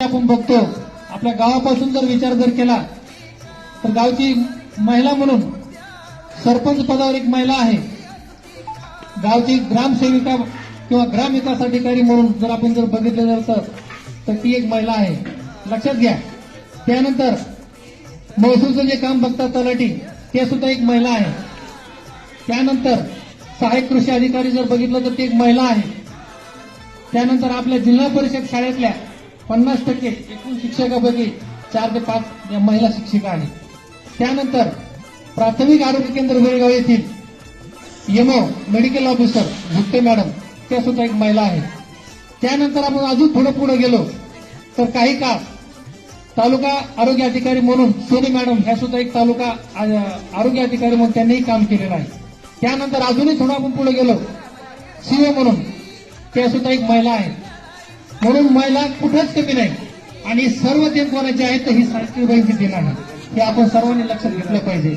आपण बघतो आपल्या गावापासून जर विचार जर केला तर गावची महिला म्हणून सरपंच पदावर एक महिला आहे. गावची ग्रामसेविका किंवा ग्रामविकास अधिकारी म्हणून जर आपण जर बघितलं जर तर ती एक महिला आहे. लक्षात घ्या. त्यानंतर महसूलचं जे काम बघतात तलाठी ते सुद्धा एक महिला आहे. त्यानंतर सहाय्यक कृषी अधिकारी जर बघितलं तर ती एक महिला आहे. त्यानंतर आपल्या जिल्हा परिषद शाळेतल्या पन्नास टक्के एकूण शिक्षकापैकी चार ते पाच या महिला शिक्षिका आहेत. त्यानंतर प्राथमिक आरोग्य केंद्र वेळगाव येथील यमो मेडिकल ऑफिसर भुट्टे मॅडम त्या सुद्धा एक महिला आहेत. त्यानंतर आपण अजून थोडं पुढे गेलो तर काही काळ तालुका आरोग्य अधिकारी म्हणून सोनी मॅडम ह्या सुद्धा एक तालुका आरोग्य अधिकारी म्हणून त्यांनीही काम केलेलं आहे. त्यानंतर अजूनही थोडं आपण पुढे गेलो सीओ म्हणून त्या सुद्धा एक महिला आहेत. म्हणून महिला कुठंच कमी नाही. आणि सर्व देण कोणाचे आहेत तर ही सावित्रीबाईंची देणार हे आपण सर्वांनी लक्षात घेतलं पाहिजे.